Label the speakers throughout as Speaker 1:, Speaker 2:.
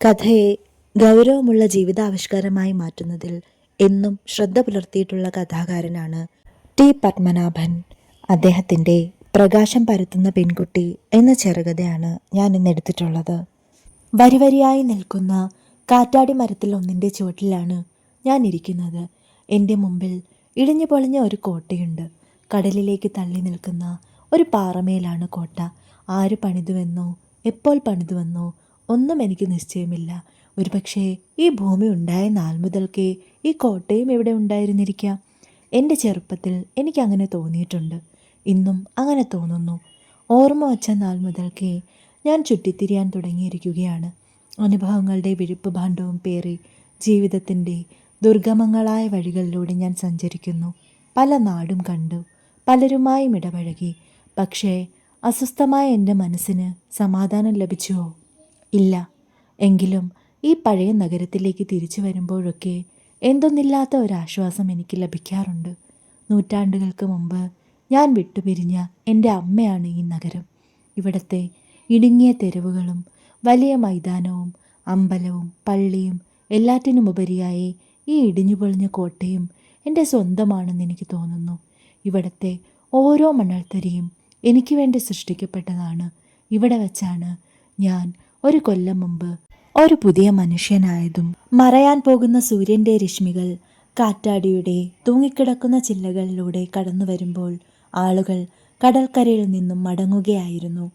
Speaker 1: കഥയെ ഗൗരവമുള്ള ജീവിതാവിഷ്കാരമായി മാറ്റുന്നതിൽ എന്നും ശ്രദ്ധ പുലർത്തിയിട്ടുള്ള കഥാകാരനാണ് ടി പത്മനാഭൻ. അദ്ദേഹത്തിന്റെ പ്രകാശം പരത്തുന്ന പെൺകുട്ടി എന്ന ചെറുകഥയാണ് ഞാൻ ഇന്ന് എടുത്തിട്ടുള്ളത്. വരിവരിയായി നിൽക്കുന്ന കാറ്റാടി മരത്തിൽ ഒന്നിന്റെ ചുവട്ടിലാണ് ഞാൻ ഇരിക്കുന്നത്. എന്റെ മുമ്പിൽ ഇടിഞ്ഞു പൊളിഞ്ഞ ഒരു കോട്ടയുണ്ട്. കടലിലേക്ക് തള്ളി നിൽക്കുന്ന ഒരു പാറമേലാണ് കോട്ട. ആര് പണിതുവെന്നോ എപ്പോൾ പണിതുവെന്നോ ഒന്നും എനിക്ക് നിശ്ചയമില്ല. ഒരുപക്ഷേ ഈ ഭൂമി ഉണ്ടായ നാൾ മുതൽക്കേ ഈ കോട്ടയും ഇവിടെ ഉണ്ടായിരുന്നിരിക്കാം? എന്റെ ചെറുപ്പത്തിൽ എനിക്കങ്ങനെ തോന്നിയിട്ടുണ്ട്. ഇന്നും അങ്ങനെ തോന്നുന്നു. ഓർമ്മ വച്ച നാൾ മുതൽക്കേ ഞാൻ ചുറ്റിത്തിരിയാൻ തുടങ്ങിയിരിക്കുകയാണ്. അനുഭവങ്ങളുടെ വിഴുപ്പ് ഭാണ്ഡവും പേറി ജീവിതത്തിന്റെ ദുർഗമങ്ങളായ വഴികളിലൂടെ ഞാൻ സഞ്ചരിക്കുന്നു. പല നാടും കണ്ടു. പലരുമായും ഇടപഴകി. പക്ഷേ അസ്വസ്ഥമായ എന്റെ മനസ്സിന് സമാധാനം ലഭിച്ചുവോ? ഇല്ല. എങ്കിലും ഈ പഴയ നഗരത്തിലേക്ക് തിരിച്ചു വരുമ്പോഴൊക്കെ എന്തൊന്നില്ലാത്ത ഒരാശ്വാസം എനിക്ക് ലഭിക്കാറുണ്ട്. നൂറ്റാണ്ടുകൾക്ക് മുമ്പ് ഞാൻ വിട്ടുപിരിഞ്ഞ എന്റെ അമ്മയാണ് ഈ നഗരം. ഇവിടത്തെ ഇടുങ്ങിയ തെരുവുകളും വലിയ മൈതാനവും അമ്പലവും പള്ളിയും എല്ലാറ്റിനുമുപരിയായി ഈ ഇടിഞ്ഞുപൊളിഞ്ഞ കോട്ടയും എന്റെ സ്വന്തമാണെന്ന് എനിക്ക് തോന്നുന്നു. ഇവിടത്തെ ഓരോ മണൽത്തരിയും എനിക്ക് വേണ്ടി സൃഷ്ടിക്കപ്പെട്ടതാണ്. ഇവിടെ വച്ചാണ് ഞാൻ ഒരു കൊല്ലം മുമ്പ് ഒരു പുതിയ മനുഷ്യനായതും മറയാൻ പോകുന്ന സൂര്യന്റെ രശ്മികൾ കാറ്റാടിയുടെ തൂങ്ങിക്കിടക്കുന്ന ചില്ലകളിലൂടെ കടന്നു വരുമ്പോൾ ആളുകൾ കടൽക്കരയിൽ നിന്നും മടങ്ങുകയായിരുന്നു.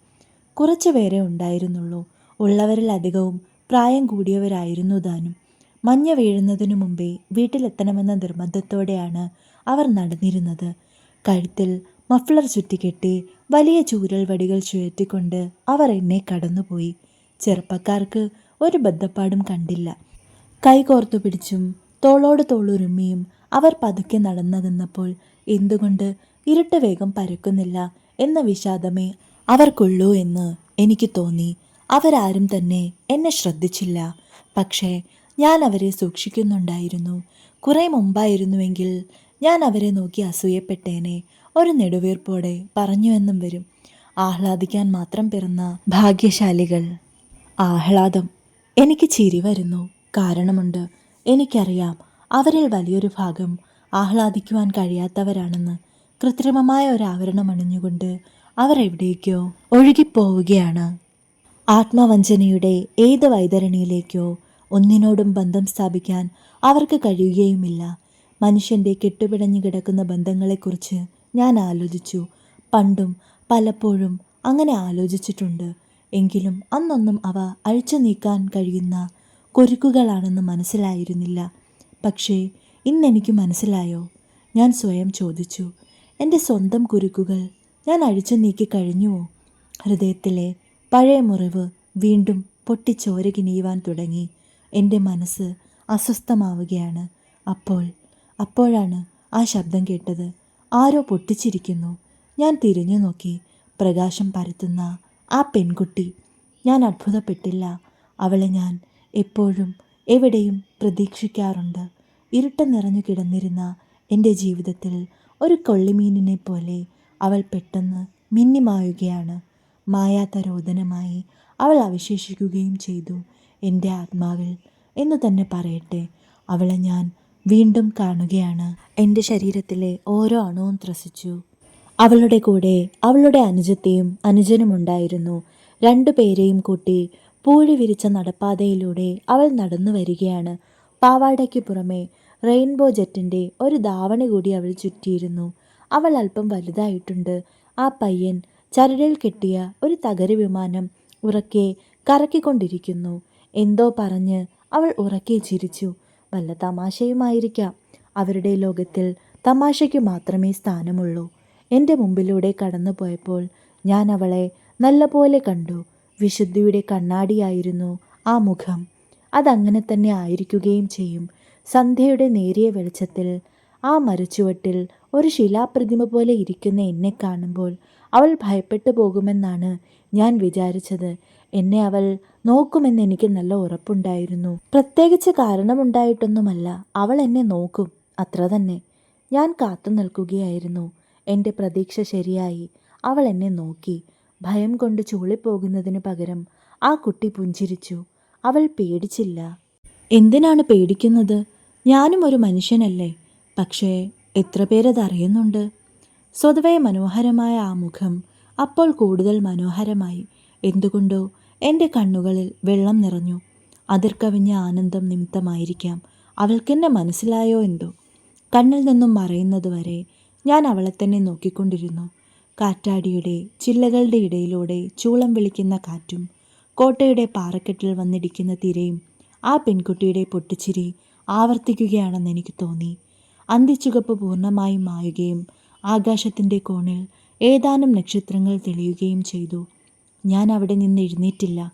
Speaker 1: കുറച്ചു പേരെ ഉണ്ടായിരുന്നുള്ളൂ. ഉള്ളവരിൽ അധികവും പ്രായം കൂടിയവരായിരുന്നു താനും. മഞ്ഞ വീഴുന്നതിനു മുമ്പേ വീട്ടിലെത്തണമെന്ന നിർബന്ധത്തോടെയാണ് അവർ നടന്നിരുന്നത്. കഴുത്തിൽ മഫ്ലർ ചുറ്റിക്കെട്ടി വലിയ ചൂരൽ വടികൾ ചുഴറ്റിക്കൊണ്ട് അവർ എന്നെ കടന്നുപോയി. ചെറുപ്പക്കാർക്ക് ഒരു ബദ്ധപ്പാടും കണ്ടില്ല. കൈകോർത്തു പിടിച്ചും തോളോട് തോളുരുമ്മിയും അവർ പതുക്കെ നടന്നതെന്നപ്പോൾ എന്തുകൊണ്ട് ഇരുട്ട് വേഗം പരക്കുന്നില്ല എന്ന വിഷാദമേ അവർക്കുള്ളൂ എന്ന് എനിക്ക് തോന്നി. അവരാരും തന്നെ എന്നെ ശ്രദ്ധിച്ചില്ല. പക്ഷേ ഞാൻ അവരെ സൂക്ഷിക്കുന്നുണ്ടായിരുന്നു. കുറേ മുമ്പായിരുന്നുവെങ്കിൽ ഞാൻ അവരെ നോക്കി അസൂയപ്പെട്ടേനെ. ഒരു നെടുവീർപ്പോടെ പറഞ്ഞുവെന്നും വരും. ആഹ്ലാദിക്കാൻ മാത്രം പിറന്ന ഭാഗ്യശാലികൾ. ആഹ്ലാദം. എനിക്ക് ചിരി വരുന്നു. കാരണമുണ്ട്. എനിക്കറിയാം. അവരിൽ വലിയൊരു ഭാഗം ആഹ്ലാദിക്കുവാൻ കഴിയാത്തവരാണെന്ന്. കൃത്രിമമായ ഒരു ആവരണം അണിഞ്ഞുകൊണ്ട് അവർ എവിടേക്കോ ഒഴുകിപ്പോവുകയാണ്. ആത്മവഞ്ചനയുടെ ഏത് വൈതരണിയിലേക്കോ ഒന്നിനോടും ബന്ധം സ്ഥാപിക്കാൻ അവർക്ക് കഴിയുകയുമില്ല. മനുഷ്യന്റെ കെട്ടുപിടഞ്ഞു കിടക്കുന്ന ബന്ധങ്ങളെക്കുറിച്ച് ഞാൻ ആലോചിച്ചു. പണ്ടും പലപ്പോഴും അങ്ങനെ ആലോചിച്ചിട്ടുണ്ട്. എങ്കിലും അന്നൊന്നും അവ അഴിച്ചു നീക്കാൻ കഴിയുന്ന കൊരുക്കുകളാണെന്ന് മനസ്സിലായിരുന്നില്ല. പക്ഷേ ഇന്നെനിക്ക് മനസ്സിലായോ? ഞാൻ സ്വയം ചോദിച്ചു. എന്റെ സ്വന്തം കുരുക്കുകൾ ഞാൻ അഴിച്ചു നീക്കി കഴിഞ്ഞുവോ? ഹൃദയത്തിലെ പഴയ മുറിവ് വീണ്ടും പൊട്ടിച്ചോര തുടങ്ങി. എന്റെ മനസ്സ് അസ്വസ്ഥമാവുകയാണ്. അപ്പോൾ അപ്പോഴാണ് ആ ശബ്ദം കേട്ടത്. ആരോ പൊട്ടിച്ചിരിക്കുന്നു. ഞാൻ തിരിഞ്ഞു നോക്കി പ്രകാശം പരത്തുന്ന ആ പെൺകുട്ടി. ഞാൻ അത്ഭുതപ്പെട്ടില്ല. അവളെ ഞാൻ എപ്പോഴും എവിടെയും പ്രതീക്ഷിക്കാറുണ്ട്. ഇരുട്ട് നിറഞ്ഞു കിടന്നിരുന്ന എന്റെ ജീവിതത്തിൽ ഒരു കൊള്ളിമീനിനെ പോലെ അവൾ പെട്ടെന്ന് മിന്നിമായുകയാണ്. മായാത്ത രോദനമായി അവൾ അവശേഷിക്കുകയും ചെയ്തു. എന്റെ ആത്മാവിൽ എന്ന് തന്നെ പറയട്ടെ. അവളെ ഞാൻ വീണ്ടും കാണുകയാണ്. എന്റെ ശരീരത്തിലെ ഓരോ അണുവും ത്രസിച്ചു. അവളുടെ കൂടെ അവളുടെ അനുജത്തെയും അനുജനുമുണ്ടായിരുന്നു രണ്ടു പേരെയും കൂട്ടി പൂഴി വിരിച്ച നടപ്പാതയിലൂടെ അവൾ നടന്നു വരികയാണ്. പാവാടയ്ക്ക് പുറമെ റെയിൻബോ ജെറ്റിന്റെ ഒരു ധാവണി കൂടി അവൾ ചുറ്റിയിരുന്നു. അവൾ അല്പം വലുതായിട്ടുണ്ട്. ആ പയ്യൻ ചരടിൽ കെട്ടിയ ഒരു തകര വിമാനം ഉറക്കെ കറക്കിക്കൊണ്ടിരിക്കുന്നു. എന്തോ പറഞ്ഞ് അവൾ ഉറക്കെ ചിരിച്ചു. വല്ല തമാശയുമായിരിക്കാം. അവരുടെ ലോകത്തിൽ തമാശയ്ക്ക് മാത്രമേ സ്ഥാനമുള്ളൂ. എന്റെ മുമ്പിലൂടെ കടന്നു പോയപ്പോൾ ഞാൻ അവളെ നല്ലപോലെ കണ്ടു. വിശുദ്ധിയുടെ കണ്ണാടിയായിരുന്നു ആ മുഖം. അതങ്ങനെ തന്നെ ആയിരിക്കുകയും ചെയ്യും. സന്ധ്യയുടെ നേരിയ വെളിച്ചത്തിൽ ആ മരച്ചുവട്ടിൽ ഒരു ശിലാപ്രതിമ പോലെ ഇരിക്കുന്ന എന്നെ കാണുമ്പോൾ അവൾ ഭയപ്പെട്ടു പോകുമെന്നാണ് ഞാൻ വിചാരിച്ചത്. എന്നെ അവൾ നോക്കുമെന്ന് എനിക്ക് നല്ല ഉറപ്പുണ്ടായിരുന്നു. പ്രത്യേകിച്ച് കാരണമുണ്ടായിട്ടൊന്നുമല്ല. അവൾ എന്നെ നോക്കും. അത്ര തന്നെ. ഞാൻ കാത്തു നിൽക്കുകയായിരുന്നു എന്റെ പ്രതീക്ഷ ശരിയായി. അവൾ എന്നെ നോക്കി. ഭയം കൊണ്ട് ചൂളിപ്പോകുന്നതിന് പകരം ആ കുട്ടി പുഞ്ചിരിച്ചു. അവൾ പേടിച്ചില്ല. എന്തിനാണ് പേടിക്കുന്നത്? ഞാനും ഒരു മനുഷ്യനല്ലേ. പക്ഷേ എത്ര പേരതറിയുന്നുണ്ട് സ്വതവേ മനോഹരമായ ആ മുഖം അപ്പോൾ കൂടുതൽ മനോഹരമായി. എന്തുകൊണ്ടോ എന്റെ കണ്ണുകളിൽ വെള്ളം നിറഞ്ഞു. അതിർക്കവിഞ്ഞ ആനന്ദം നിമിത്തമായിരിക്കാം. അവൾക്കെന്നെ മനസ്സിലായോ എന്തോ? കണ്ണിൽ നിന്നും മറയുന്നതുവരെ ഞാൻ അവളെ തന്നെ നോക്കിക്കൊണ്ടിരുന്നു. കാറ്റാടിയുടെ ചില്ലകളുടെ ഇടയിലൂടെ ചൂളം വിളിക്കുന്ന കാറ്റും കോട്ടയുടെ പാറക്കെട്ടിൽ വന്നിടിക്കുന്ന തിരയും ആ പെൺകുട്ടിയുടെ പൊട്ടിച്ചിരി ആവർത്തിക്കുകയാണെന്ന് എനിക്ക് തോന്നി. അന്തിച്ചുകപ്പ് പൂർണമായും മായുകയും ആകാശത്തിന്റെ കോണിൽ ഏതാനും നക്ഷത്രങ്ങൾ തെളിയുകയും ചെയ്തു. ഞാൻ അവിടെ നിന്ന് എഴുന്നേറ്റില്ല.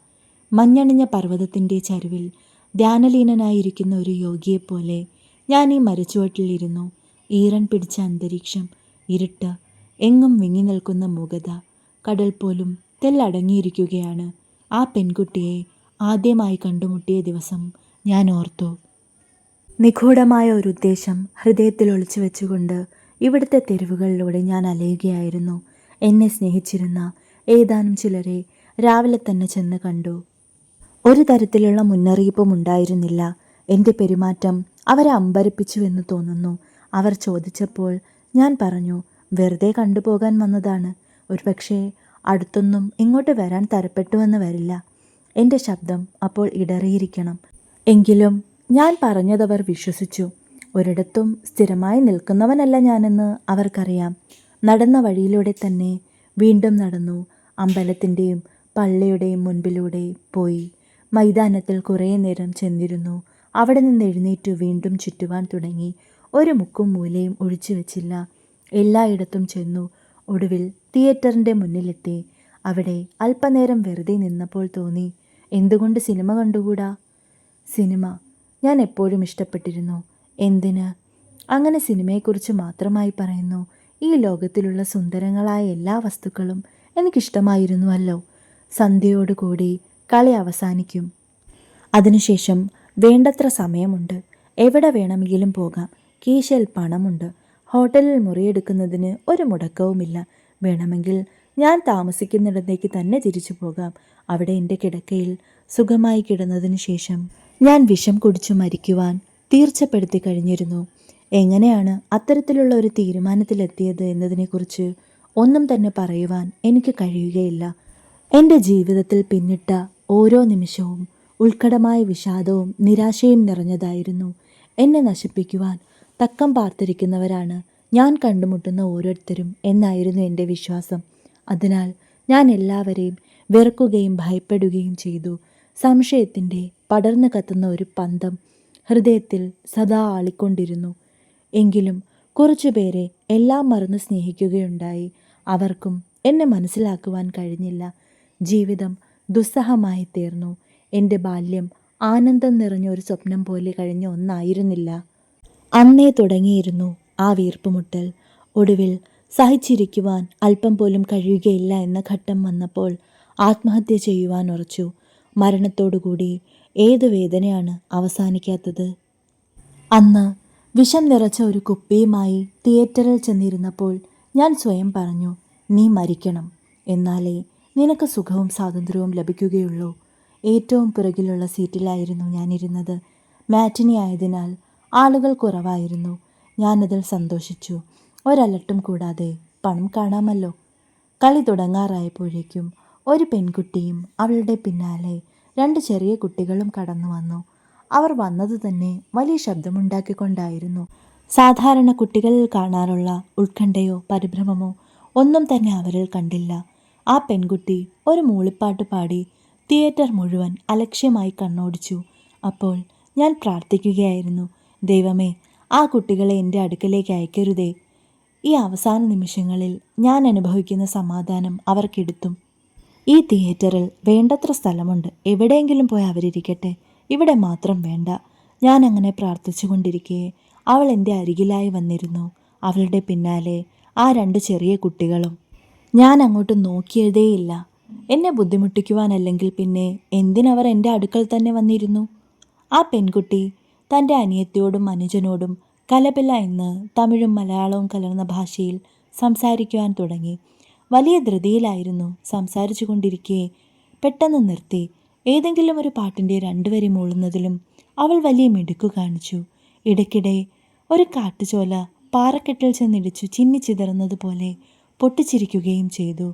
Speaker 1: മഞ്ഞണിഞ്ഞ പർവതത്തിന്റെ ചരിവിൽ ധ്യാനലീനനായിരിക്കുന്ന ഒരു യോഗിയെപ്പോലെ ഞാൻ ഈ മരച്ചുവട്ടിലിരുന്നു ഈറൻ പിടിച്ച അന്തരീക്ഷം ഇരുട്ട് എങ്ങും വിങ്ങി നിൽക്കുന്ന മൂകത കടൽ പോലും തെല്ലടങ്ങിയിരിക്കുകയാണ്. ആ പെൺകുട്ടിയെ ആദ്യമായി കണ്ടുമുട്ടിയ ദിവസം ഞാൻ ഓർത്തു. നിഗൂഢമായ ഒരു ഉദ്ദേശം ഹൃദയത്തിൽ ഒളിച്ചു വെച്ചുകൊണ്ട് ഇവിടുത്തെ തെരുവുകളിലൂടെ ഞാൻ അലയുകയായിരുന്നു. എന്നെ സ്നേഹിച്ചിരുന്ന ഏതാനും ചിലരെ രാവിലെ തന്നെ ചെന്ന് കണ്ടു. ഒരു തരത്തിലുള്ള മുന്നറിയിപ്പും ഉണ്ടായിരുന്നില്ല. എന്റെ പെരുമാറ്റം അവരെ അമ്പരപ്പിച്ചുവെന്ന് തോന്നുന്നു. അവർ ചോദിച്ചപ്പോൾ ഞാൻ പറഞ്ഞു വെറുതെ കണ്ടുപോകാൻ വന്നതാണ്. ഒരുപക്ഷെ അടുത്തൊന്നും ഇങ്ങോട്ട് വരാൻ തരപ്പെട്ടുവെന്ന് വരില്ല. എന്റെ ശബ്ദം അപ്പോൾ ഇടറിയിരിക്കണം. എങ്കിലും ഞാൻ പറഞ്ഞതവർ വിശ്വസിച്ചു. ഒരിടത്തും സ്ഥിരമായി നിൽക്കുന്നവനല്ല ഞാനെന്ന് അവർക്കറിയാം. നടന്ന വഴിയിലൂടെ തന്നെ വീണ്ടും നടന്നു. അമ്പലത്തിന്റെയും പള്ളിയുടെയും മുൻപിലൂടെ പോയി. മൈതാനത്തിൽ കുറേ നേരം ചെന്നിരുന്നു. അവിടെ നിന്ന് എഴുന്നേറ്റു വീണ്ടും ചുറ്റുവാൻ തുടങ്ങി. ഒരു മുക്കും മൂലയും ഒഴിച്ചു വെച്ചില്ല. എല്ലായിടത്തും ചെന്നു ഒടുവിൽ തിയേറ്ററിന്റെ മുന്നിലെത്തി. അവിടെ അല്പനേരം വെറുതെ നിന്നപ്പോൾ തോന്നി എന്തുകൊണ്ട് സിനിമ കണ്ടുകൂടാ? സിനിമ? ഞാൻ എപ്പോഴും ഇഷ്ടപ്പെട്ടിരുന്നു. എന്തിന്? അങ്ങനെ സിനിമയെക്കുറിച്ച് മാത്രമായി പറയുന്നു. ഈ ലോകത്തിലുള്ള സുന്ദരങ്ങളായ എല്ലാ വസ്തുക്കളും എനിക്കിഷ്ടമായിരുന്നുവല്ലോ. സന്ധ്യയോടുകൂടി കളി അവസാനിക്കും. അതിനുശേഷം വേണ്ടത്ര സമയമുണ്ട്. എവിടെ വേണമെങ്കിലും പോകാം. കീശയിൽ പണമുണ്ട് ഹോട്ടലിൽ മുറിയെടുക്കുന്നതിന് ഒരു മുടക്കവുമില്ല. വേണമെങ്കിൽ ഞാൻ താമസിക്കുന്നിടത്തേക്ക് തന്നെ തിരിച്ചു പോകാം. അവിടെ എന്റെ കിടക്കയിൽ സുഖമായി കിടന്നതിന് ശേഷം ഞാൻ വിഷം കുടിച്ചു മരിക്കുവാൻ തീർച്ചപ്പെടുത്തി കഴിഞ്ഞിരുന്നു. എങ്ങനെയാണ് അത്തരത്തിലുള്ള ഒരു തീരുമാനത്തിലെത്തിയത് എന്നതിനെക്കുറിച്ച് ഒന്നും തന്നെ പറയുവാൻ എനിക്ക് കഴിയുകയില്ല. എന്റെ ജീവിതത്തിൽ പിന്നിട്ട ഓരോ നിമിഷവും ഉത്കടമായ വിഷാദവും നിരാശയും നിറഞ്ഞതായിരുന്നു. എന്നെ നശിപ്പിക്കുവാൻ തക്കം പാർത്തിരിക്കുന്നവരാണ്. ഞാൻ കണ്ടുമുട്ടുന്ന ഓരോരുത്തരും എന്നായിരുന്നു എന്റെ വിശ്വാസം. അതിനാൽ ഞാൻ എല്ലാവരെയും വെറുക്കുകയും ഭയപ്പെടുകയും ചെയ്തു. സംശയത്തിന്റെ പടർന്നു കത്തുന്ന ഒരു പന്തം ഹൃദയത്തിൽ സദാ ആളിക്കൊണ്ടിരുന്നു. എങ്കിലും കുറച്ചുപേരെ എല്ലാം മറന്ന് സ്നേഹിക്കുകയുണ്ടായി. അവർക്കും എന്നെ മനസ്സിലാക്കുവാൻ കഴിഞ്ഞില്ല. ജീവിതം ദുസ്സഹമായി തീർന്നു. എന്റെ ബാല്യം ആനന്ദം നിറഞ്ഞ ഒരു സ്വപ്നം പോലെ കഴിഞ്ഞ ഒന്നായിരുന്നില്ല. അന്നേ തുടങ്ങിയിരുന്നു ആ വീർപ്പുമുട്ടൽ. ഒടുവിൽ സഹിച്ചിരിക്കുവാൻ അല്പം പോലും കഴിയുകയില്ല എന്ന ഘട്ടം വന്നപ്പോൾ ആത്മഹത്യ ചെയ്യുവാൻ ഉറച്ചു. മരണത്തോടുകൂടി ഏത് വേദനയാണ് അവസാനിക്കാത്തത്? അന്ന് വിഷം നിറച്ച ഒരു കുപ്പിയുമായി തിയേറ്ററിൽ ചെന്നിരുന്നപ്പോൾ ഞാൻ സ്വയം പറഞ്ഞു നീ മരിക്കണം. എന്നാലേ നിനക്ക് സുഖവും സ്വാതന്ത്ര്യവും ലഭിക്കുകയുള്ളൂ. ഏറ്റവും പുറകിലുള്ള സീറ്റിലായിരുന്നു ഞാനിരുന്നത്. മാറ്റിനി ആയതിനാൽ ആളുകൾ കുറവായിരുന്നു. ഞാനതിൽ സന്തോഷിച്ചു. ഒരലട്ടും കൂടാതെ പണം കാണാമല്ലോ. കളി തുടങ്ങാറായപ്പോഴേക്കും ഒരു പെൺകുട്ടിയും അവളുടെ പിന്നാലെ രണ്ട് ചെറിയ കുട്ടികളും കടന്നു വന്നു. അവർ വന്നത് തന്നെ വലിയ ശബ്ദമുണ്ടാക്കിക്കൊണ്ടായിരുന്നു. സാധാരണ കുട്ടികളിൽ കാണാറുള്ള ഉത്കണ്ഠയോ പരിഭ്രമമോ ഒന്നും തന്നെ അവരിൽ കണ്ടില്ല. ആ പെൺകുട്ടി ഒരു മൂളിപ്പാട്ട് പാടി തിയേറ്റർ മുഴുവൻ അലക്ഷ്യമായി കണ്ണോടിച്ചു. അപ്പോൾ ഞാൻ പ്രാർത്ഥിക്കുകയായിരുന്നു. ദൈവമേ ആ കുട്ടികളെ എന്റെ അടുക്കലേക്ക് അയക്കരുതേ. ഈ അവസാന നിമിഷങ്ങളിൽ ഞാൻ അനുഭവിക്കുന്ന സമാധാനം അവർക്കെടുത്തും. ഈ തിയേറ്ററിൽ വേണ്ടത്ര സ്ഥലമുണ്ട്. എവിടെയെങ്കിലും പോയി അവരിരിക്കട്ടെ. ഇവിടെ മാത്രം വേണ്ട. ഞാൻ അങ്ങനെ പ്രാർത്ഥിച്ചുകൊണ്ടിരിക്കെ അവൾ എന്റെ അരികിലായി വന്നിരുന്നു. അവളുടെ പിന്നാലെ ആ രണ്ട് ചെറിയ കുട്ടികളും. ഞാൻ അങ്ങോട്ട് നോക്കിയതേയില്ല എന്നെ ബുദ്ധിമുട്ടിക്കുവാനല്ലെങ്കിൽ പിന്നെ എന്തിനവർ എന്റെ അടുക്കൽ തന്നെ വന്നിരുന്നു? ആ പെൺകുട്ടി തന്റെ അനിയത്തിയോടും അനുജനോടും കലപില എന്ന് തമിഴും മലയാളവും കലർന്ന ഭാഷയിൽ സംസാരിക്കുവാൻ തുടങ്ങി. വലിയ ധൃതിയിലായിരുന്നു സംസാരിച്ചു കൊണ്ടിരിക്കെ. പെട്ടെന്ന് നിർത്തി. ഏതെങ്കിലും ഒരു പാട്ടിന്റെ രണ്ടുവരി മൂളുന്നതിലും അവൾ വലിയ മിടുക്കു കാണിച്ചു. ഇടയ്ക്കിടെ ഒരു കാട്ടുചോല പാറക്കെട്ടിൽ ചെന്നിടിച്ചു ചിന്നിച്ചിതറുന്നത് പോലെ പൊട്ടിച്ചിരിക്കുകയും ചെയ്തു.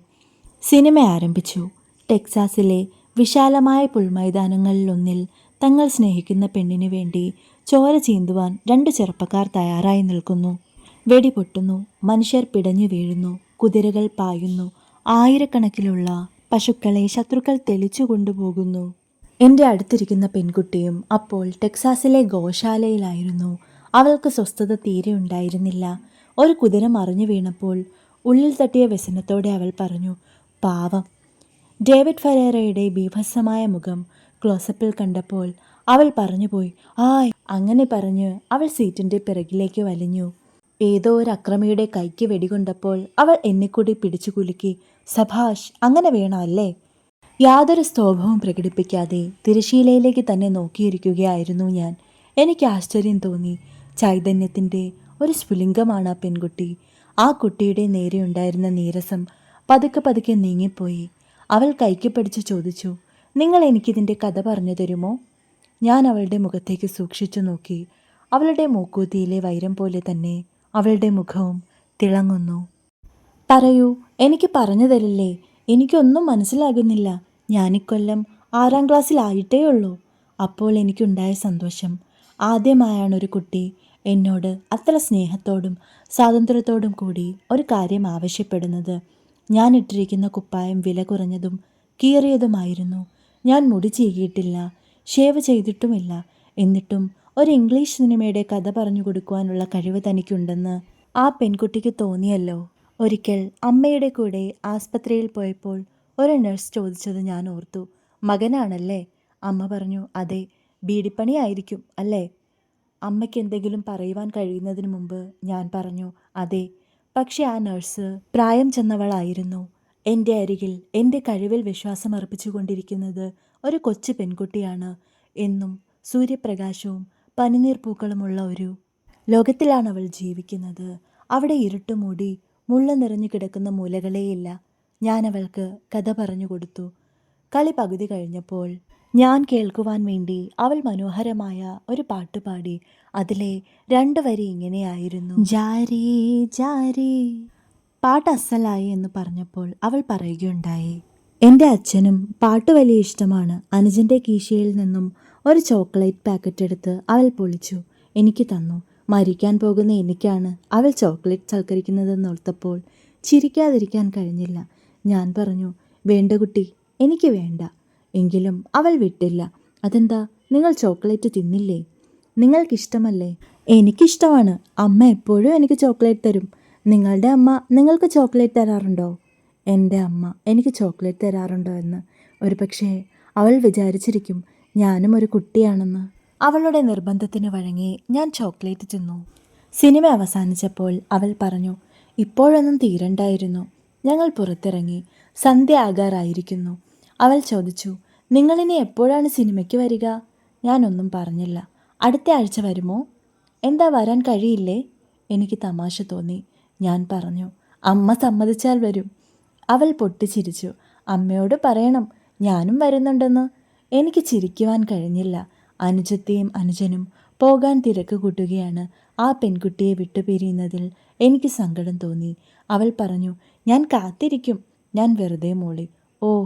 Speaker 1: സിനിമ ആരംഭിച്ചു. ടെക്സാസിലെ വിശാലമായ പുൽമൈതാനങ്ങളിലൊന്നിൽ തങ്ങൾ സ്നേഹിക്കുന്ന പെണ്ണിനു വേണ്ടി ചോര ചീന്തുവാൻ രണ്ട് ചെറുപ്പക്കാർ തയ്യാറായി നിൽക്കുന്നു. വെടി പൊട്ടുന്നു മനുഷ്യർ പിടഞ്ഞു വീഴുന്നു കുതിരകൾ പായുന്നു ആയിരക്കണക്കിലുള്ള പശുക്കളെ ശത്രുക്കൾ തെളിച്ചു കൊണ്ടുപോകുന്നു. എന്റെ അടുത്തിരിക്കുന്ന പെൺകുട്ടിയും അപ്പോൾ ടെക്സാസിലെ ഗോശാലയിലായിരുന്നു. അവൾക്ക് സ്വസ്ഥത തീരെ ഉണ്ടായിരുന്നില്ല. ഒരു കുതിര മറിഞ്ഞു വീണപ്പോൾ ഉള്ളിൽ തട്ടിയ വ്യസനത്തോടെ അവൾ പറഞ്ഞു പാവം. ഡേവിഡ് ഫരേറയുടെ ബീഭത്സമായ മുഖം ക്ലോസപ്പിൽ കണ്ടപ്പോൾ അവൾ പറഞ്ഞുപോയി ആയ് അങ്ങനെ പറഞ്ഞ് അവൾ സീറ്റിന്റെ പിറകിലേക്ക് വലിഞ്ഞു. ഏതോ ഒരു അക്രമിയുടെ കൈക്ക് വെടികൊണ്ടപ്പോൾ അവൾ എന്നെക്കൂടി പിടിച്ചു കുലുക്കി സഭാഷ് അങ്ങനെ വേണമല്ലേ യാതൊരു സ്തോഭവും പ്രകടിപ്പിക്കാതെ തിരശീലയിലേക്ക് തന്നെ നോക്കിയിരിക്കുകയായിരുന്നു ഞാൻ. എനിക്ക് ആശ്ചര്യം തോന്നി. ചൈതന്യത്തിന്റെ ഒരു സ്ഫുലിംഗമാണ് ആ പെൺകുട്ടി. ആ കുട്ടിയുടെ നേരെ ഉണ്ടായിരുന്ന നീരസം പതുക്കെ പതുക്കെ നീങ്ങിപ്പോയി. അവൾ കൈക്ക് പിടിച്ച് ചോദിച്ചു നിങ്ങൾ എനിക്കിതിന്റെ കഥ പറഞ്ഞു തരുമോ? ഞാൻ അവളുടെ മുഖത്തേക്ക് സൂക്ഷിച്ചു നോക്കി. അവളുടെ മൂക്കൂത്തിയിലെ വൈരം പോലെ തന്നെ അവളുടെ മുഖവും തിളങ്ങുന്നു. പറയൂ എനിക്ക് പറഞ്ഞു തരില്ലേ? എനിക്കൊന്നും മനസ്സിലാകുന്നില്ല. ഞാനിക്കൊല്ലം ആറാം ക്ലാസ്സിലായിട്ടേ ഉള്ളൂ അപ്പോൾ എനിക്കുണ്ടായ സന്തോഷം. ആദ്യമായാണ് ഒരു കുട്ടി എന്നോട് അത്ര സ്നേഹത്തോടും സ്വാതന്ത്ര്യത്തോടും കൂടി ഒരു കാര്യം ആവശ്യപ്പെടുന്നത്. ഞാൻ ഇട്ടിരിക്കുന്ന കുപ്പായം വില കുറഞ്ഞതും കീറിയതുമായിരുന്നു. ഞാൻ മുടി ചീകിയിട്ടില്ല ഷേവ് ചെയ്തിട്ടുമില്ല. എന്നിട്ടും ഒരു ഇംഗ്ലീഷ് സിനിമയുടെ കഥ പറഞ്ഞു കൊടുക്കുവാനുള്ള കഴിവ് തനിക്കുണ്ടെന്ന് ആ പെൺകുട്ടിക്ക് തോന്നിയല്ലോ. ഒരിക്കൽ അമ്മയുടെ കൂടെ ആസ്പത്രിയിൽ പോയപ്പോൾ ഒരു നഴ്സ് ചോദിച്ചത് ഞാൻ ഓർത്തു. മകനാണല്ലേ? അമ്മ പറഞ്ഞു അതെ ബീഡിപ്പണി ആയിരിക്കും അല്ലേ? അമ്മയ്ക്ക് എന്തെങ്കിലും പറയുവാൻ കഴിയുന്നതിന് മുമ്പ് ഞാൻ പറഞ്ഞു അതെ. പക്ഷേ ആ നഴ്സ് പ്രായം ചെന്നവളായിരുന്നു. എന്റെ അരികിൽ എന്റെ കഴിവിൽ വിശ്വാസം അർപ്പിച്ചുകൊണ്ടിരിക്കുന്നത് ഒരു കൊച്ചു പെൺകുട്ടിയാണ് എന്നും സൂര്യപ്രകാശവും പനിനീർ പൂക്കളുമുള്ള ഒരു ലോകത്തിലാണ് അവൾ ജീവിക്കുന്നത്. അവിടെ ഇരുട്ട് മൂടി മുള്ള നിറഞ്ഞു കിടക്കുന്ന മൂലകളേയില്ല ഞാൻ അവൾക്ക് കഥ പറഞ്ഞു കൊടുത്തു. കളി പകുതി കഴിഞ്ഞപ്പോൾ ഞാൻ കേൾക്കുവാൻ വേണ്ടി അവൾ മനോഹരമായ ഒരു പാട്ട് പാടി അതിലെ രണ്ട് വരി ഇങ്ങനെയായിരുന്നു. ജാരേ ജാരേ പാട്ട് അസലായി എന്ന് പറഞ്ഞപ്പോൾ അവൾ പറയുകയുണ്ടായി എന്റെ അച്ഛനും പാട്ട് വലിയ ഇഷ്ടമാണ്. അനുജന്റെ കീശയിൽ നിന്നും ഒരു ചോക്ലേറ്റ് പാക്കറ്റ് എടുത്ത് അവൾ പൊളിച്ചു. എനിക്ക് തന്നു. മരിക്കാൻ പോകുന്ന എനിക്കാണ് അവൾ ചോക്ലേറ്റ് സൽക്കരിക്കുന്നതെന്ന് ഓർത്തപ്പോൾ ചിരിക്കാതിരിക്കാൻ കഴിഞ്ഞില്ല. ഞാൻ പറഞ്ഞു വേണ്ട കുട്ടി എനിക്ക് വേണ്ട. എങ്കിലും അവൾ വിട്ടില്ല. അതെന്താ? നിങ്ങൾ ചോക്ലേറ്റ് തിന്നില്ലേ? നിങ്ങൾക്കിഷ്ടമല്ലേ? എനിക്കിഷ്ടമാണ്. അമ്മ എപ്പോഴും എനിക്ക് ചോക്ലേറ്റ് തരും. നിങ്ങളുടെ അമ്മ നിങ്ങൾക്ക് ചോക്ലേറ്റ് തരാറുണ്ടോ? എന്റെ അമ്മ എനിക്ക് ചോക്ലേറ്റ് തരാറുണ്ടോ എന്ന്. ഒരു പക്ഷേ അവൾ വിചാരിച്ചിരിക്കും ഞാനും ഒരു കുട്ടിയാണെന്ന്. അവളുടെ നിർബന്ധത്തിന് വഴങ്ങി ഞാൻ ചോക്ലേറ്റ് തിന്നു. സിനിമ അവസാനിച്ചപ്പോൾ അവൾ പറഞ്ഞു ഇപ്പോഴൊന്നും തീരണ്ടായിരുന്നു. ഞങ്ങൾ പുറത്തിറങ്ങി സന്ധ്യ ആകാറായിരിക്കുന്നു. അവൾ ചോദിച്ചു നിങ്ങളിനി എപ്പോഴാണ് സിനിമയ്ക്ക് വരിക? ഞാനൊന്നും പറഞ്ഞില്ല. അടുത്ത ആഴ്ച വരുമോ? എന്താ വരാൻ കഴിയില്ലേ? എനിക്ക് തമാശ തോന്നി. ഞാൻ പറഞ്ഞു അമ്മ സമ്മതിച്ചാൽ വരും. അവൾ പൊട്ടിച്ചിരിച്ചു. അമ്മയോട് പറയണം ഞാനും വരുന്നുണ്ടെന്ന്. എനിക്ക് ചിരിക്കുവാൻ കഴിഞ്ഞില്ല. അനുജത്തെയും അനുജനും പോകാൻ തിരക്ക് കൂട്ടുകയാണ്. ആ പെൺകുട്ടിയെ വിട്ടുപിരിയുന്നതിൽ എനിക്ക് സങ്കടം തോന്നി. അവൾ പറഞ്ഞു ഞാൻ കാത്തിരിക്കും. ഞാൻ വെറുതെ മൂളി. ഓ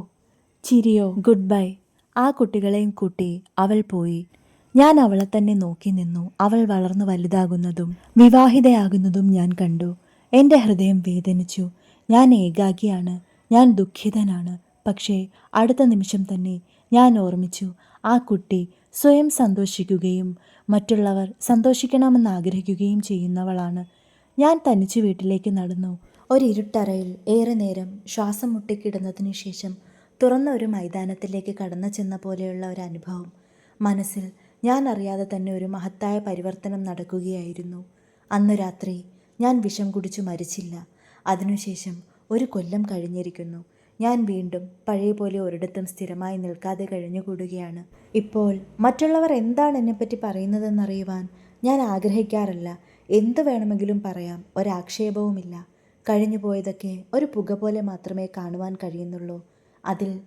Speaker 1: ചിരിയോ? Good bye. ആ കുട്ടികളെയും കൂട്ടി അവൾ പോയി. ഞാൻ അവളെ തന്നെ നോക്കി നിന്നു. അവൾ വളർന്നു വലുതാകുന്നതും വിവാഹിതയാകുന്നതും ഞാൻ കണ്ടു. എന്റെ ഹൃദയം വേദനിച്ചു. ഞാൻ ഏകാഗിയാണ്. ഞാൻ ദുഃഖിതനാണ്. പക്ഷേ അടുത്ത നിമിഷം തന്നെ ഞാൻ ഓർമ്മിച്ചു. ആ കുട്ടി സ്വയം സന്തോഷിക്കുകയും മറ്റുള്ളവർ സന്തോഷിക്കണമെന്ന് ആഗ്രഹിക്കുകയും ചെയ്യുന്നവളാണ്. ഞാൻ തനിച്ചു വീട്ടിലേക്ക് നടന്നു. ഒരിരുട്ടറയിൽ ഏറെ നേരം ശ്വാസം മുട്ടിക്കിടുന്നതിന് ശേഷം തുറന്ന ഒരു മൈതാനത്തിലേക്ക് കടന്നു ചെന്ന പോലെയുള്ള ഒരു അനുഭവം. മനസ്സിൽ ഞാൻ അറിയാതെ തന്നെ ഒരു മഹത്തായ പരിവർത്തനം നടക്കുകയായിരുന്നു. അന്ന് രാത്രി ഞാൻ വിഷം കുടിച്ചു മരിച്ചില്ല. അതിനുശേഷം ഒരു കൊല്ലം കഴിഞ്ഞിരിക്കുന്നു. ഞാൻ വീണ്ടും പഴയ പോലെ ഒരിടത്തും സ്ഥിരമായി നിൽക്കാതെ കഴിഞ്ഞുകൂടുകയാണ്. ഇപ്പോൾ മറ്റുള്ളവർ എന്താണ് എന്നെപ്പറ്റി പറയുന്നതെന്നറിയുവാൻ ഞാൻ ആഗ്രഹിക്കാറില്ല. എന്ത് വേണമെങ്കിലും പറയാം. ഒരാക്ഷേപവുമില്ല. കഴിഞ്ഞു പോയതൊക്കെ ഒരു പുക പോലെ മാത്രമേ കാണുവാൻ കഴിയുന്നുള്ളൂ. അതിൽ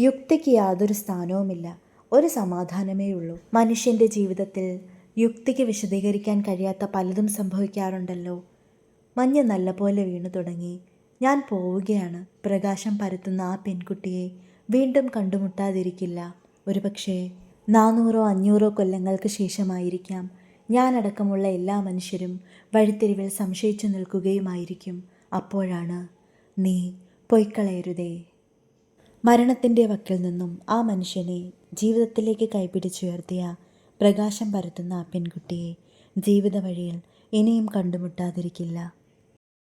Speaker 1: യുക്തിക്ക് യാതൊരു സ്ഥാനവുമില്ല. ഒരു സമാധാനമേ ഉള്ളൂ മനുഷ്യന്റെ ജീവിതത്തിൽ യുക്തിക്ക് വിശദീകരിക്കാൻ കഴിയാത്ത പലതും സംഭവിക്കാറുണ്ടല്ലോ. മഞ്ഞ് നല്ലപോലെ വീണു തുടങ്ങി. ഞാൻ പോവുകയാണ്. പ്രകാശം പരത്തുന്ന ആ പെൺകുട്ടിയെ വീണ്ടും കണ്ടുമുട്ടാതിരിക്കില്ല. ഒരുപക്ഷേ നാനൂറോ അഞ്ഞൂറോ കൊല്ലങ്ങൾക്ക് ശേഷമായിരിക്കാം. ഞാനടക്കമുള്ള എല്ലാ മനുഷ്യരും വഴിത്തിരിവിൽ സംശയിച്ചു നിൽക്കുകയുമായിരിക്കും. അപ്പോഴാണ് നീ പൊയ്ക്കളയരുതേ. മരണത്തിന്റെ വക്കിൽ നിന്നും ആ മനുഷ്യനെ ജീവിതത്തിലേക്ക് കൈപിടിച്ചുയർത്തിയ പ്രകാശം പരത്തുന്ന ആ പെൺകുട്ടിയെ ജീവിത വഴിയിൽ ഇനിയും കണ്ടുമുട്ടാതിരിക്കില്ല.